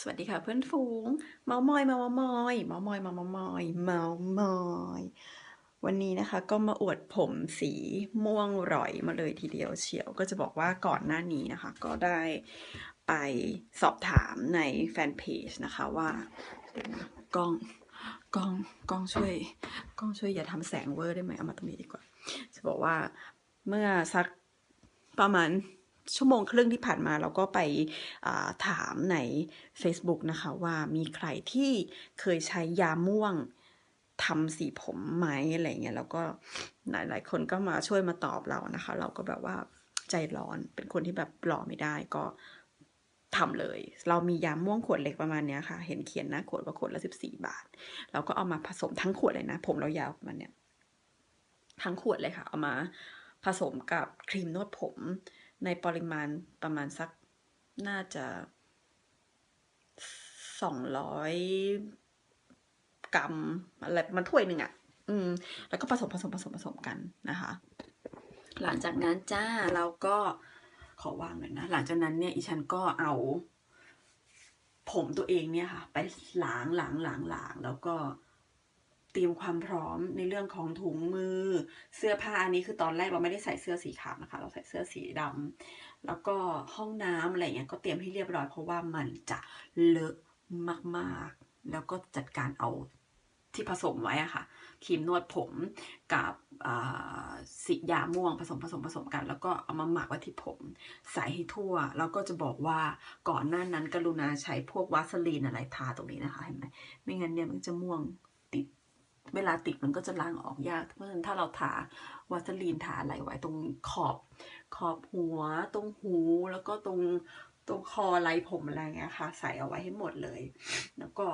สวัสดีค่ะเพื่อนฝูง เมามอยเมามามอยเมามอยเมามามอยเมามอยวันนี้นะคะก็มาอวดผมสีม่วงร่อยมาเลยทีเดียวเฉียว ก็จะบอกว่าก่อนหน้านี้นะคะ ก็ได้ไปสอบถามในแฟนเพจนะคะว่ากล้องกล้องกล้องช่วยกล้องช่วยอย่าทำแสงเวอร์ได้ไหมเอามาตรงนี้ดีกว่า จะบอกว่าเมื่อสักประมาณ ชั่วโมงครึ่งที่ผ่านมาเราก็ไปถามใน Facebook นะคะว่ามีใครที่เคยใช้ยาม่วงทำสีผมไหมอะไรเงี้ยแล้วก็หลาย ๆ คนก็มาช่วยมาตอบเรานะคะ เราก็แบบว่าใจร้อนเป็นคนที่แบบรอไม่ได้ก็ทำเลย เรามียาม่วงขวดเล็กประมาณเนี้ยค่ะ เห็นเขียนหน้าขวดว่าขวดละสิบสี่บาท เราก็เอามาผสมทั้งขวดเลยนะ ผมเรายาวประมาณเนี้ยทั้งขวดเลยค่ะ เอามาผสมกับครีมนวดผม ในปริมาณประมาณสักน่าจะสองร้อยกรัมอะไรมันถ้วยหนึ่งอะ่ะ อืม แล้วก็ผสมผสมผสมผสมกันนะคะ หลังจากนั้นจ้าเราก็ขอวางหน่อยนะ หลังจากนั้นเนี่ยอีฉันก็เอา ผมตัวเองเนี่ยค่ะ ไปล้างล้างล้างล้างแล้วก็ เตรียมความพร้อมในเรื่องของถุงมือ เสื้อผ้าอันนี้คือตอนแรกเราไม่ได้ใส่เสื้อสีขาวนะคะ เราใส่เสื้อสีดำแล้วก็ห้องน้ำอะไรเงี้ยก็เตรียมให้เรียบร้อยเพราะว่ามันจะเลอะมากๆ แล้วก็จัดการเอาที่ผสมไว้อะค่ะครีมนวดผมกับสียาม่วงผสมผสมผสมกัน แล้วก็เอามาหมักไว้ที่ผม ใส่ให้ทั่ว แล้วก็จะบอกว่าก่อนหน้านั้นกรุณาใช้พวกวาสลีนอะไรทาตรงนี้นะคะเห็นไหมไม่งั้นเนี่ยมันจะม่วง เวลาติดมันก็จะล้างออกยาก เพราะฉะนั้นถ้าเราทาวาสลีนทาอะไรไว้ตรงขอบขอบหัว ตรงหูแล้วก็ตรงตรงคอไหลผมอะไรเงี้ยค่ะ ใส่เอาไว้ให้หมดเลย แล้วก็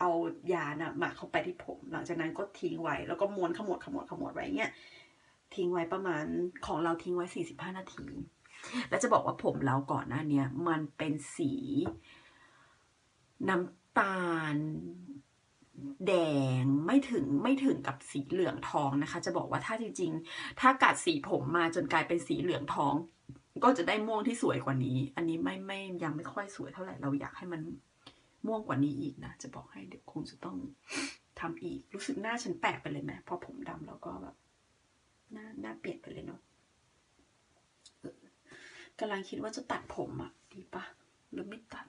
เอายานะหมักเข้าไปที่ผม หลังจากนั้นก็ทิ้งไว้ แล้วก็ม้วนขมวดขมวดขมวดไว้เงี้ยทิ้งไว้ประมาณของเราทิ้งไว้สี่สิบห้านาที แล้วจะบอกว่าผมเราก่อนหน้านี้มันเป็นสีน้ำตาล แดงไม่ถึงไม่ถึงกับสีเหลืองทองนะคะ จะบอกว่าถ้าจริง ๆ ถ้ากัดสีผมมาจนกลายเป็นสีเหลืองทอง ก็จะได้ม่วงที่สวยกว่านี้ อันนี้ไม่ไม่ยังไม่ค่อยสวยเท่าไหร่เราอยากให้มันม่วงกว่านี้อีกนะ จะบอกให้เดี๋ยวคงจะต้องทำอีกรู้สึกหน้าฉันแปลกไปเลยไหมพอผมดำแล้วก็แบบหน้าหน้าเปลี่ยนไปเลยเนาะกำลังคิดว่าจะตัดผมอะดีปะหรือไม่ตัด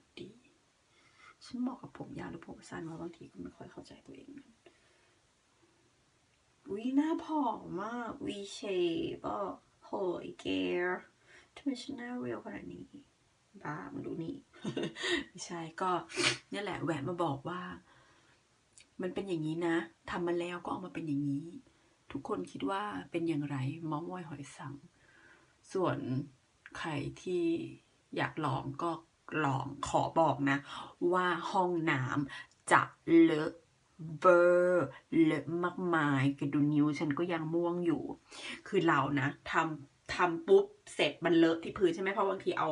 ฉันเหมาะกับผมยาวหรือผมสั้นว่าบางทีก็ไม่ค่อยเข้าใจตัวเองวิหน้าผอมมากวีเชฟก็โหยเกร์ทำไมฉันหน้าเรียวขนาดนี้บ้ามาดูนี่ ไม่ใช่ก็นี่แหละแหวนมาบอกว่า มันเป็นอย่างนี้นะทำมาแล้วก็ออกมาเป็นอย่างนี้ ทุกคนคิดว่าเป็นอย่างไรมอมอยหอยสัง ส่วนใครที่อยากลองก็ ลองขอบอกนะ ว่าห้องน้ำจะเลอะเบอร์เลอะมากมายกระดูนิ้วฉันก็ยังม่วงอยู่ คือเรานะทำทำปุ๊บเสร็จมันเลอะที่พื้นใช่ไหมเพราะบางทีเอา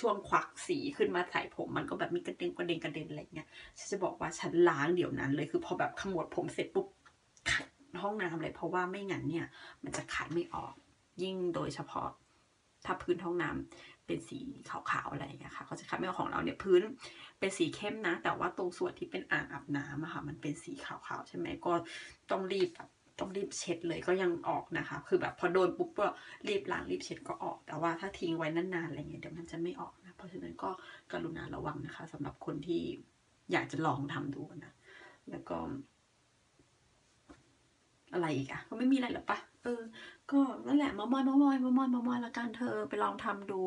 ช่วงควักสีขึ้นมาใส่ผม มันก็แบบมีกระเด็นกระเด็นกระเด็นอะไรเงี้ยฉันจะบอกว่าฉันล้างเดี๋ยวนั้นเลยคือพอแบบขมวดผมเสร็จปุ๊บขัดห้องน้ำเลยเพราะว่าไม่งั้นเนี่ย มันจะขายไม่ออกยิ่งโดยเฉพาะ ถ้าพื้นห้องน้ำ เป็นสีขาวๆอะไรอย่างเงี้ยค่ะเขาจะคัดไม่เอาของเราเนี่ยพื้นเป็นสีเข้มนะ แต่ว่าตรงส่วนที่เป็นอ่างอาบน้ำอะค่ะ มันเป็นสีขาวๆใช่ไหมก็ต้องรีบแบบต้องรีบเช็ดเลยก็ยังออกนะคะ คือแบบพอโดนปุ๊บก็รีบล้างรีบเช็ดก็ออก แต่ว่าถ้าทิ้งไว้นานๆอะไรเงี้ยเดี๋ยวมันจะไม่ออกนะ เพราะฉะนั้นก็กรุณาระวังนะคะสำหรับคนที่อยากจะลองทำดูนะ แล้วก็ อะไรอีกอะก็ไม่มีอะไรหรอกปะ เออ ก็นั่นแหละมามอยมามอยมามอยมามอยละกันเธอไปลองทำดู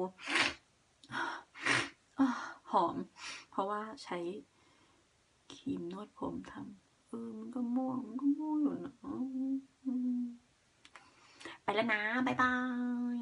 หอม เพราะว่าใช้ครีมนวดผมทำเออมันก็ม่วงมันก็ม่วงอยู่นะไปแล้วนะ บ๊ายบาย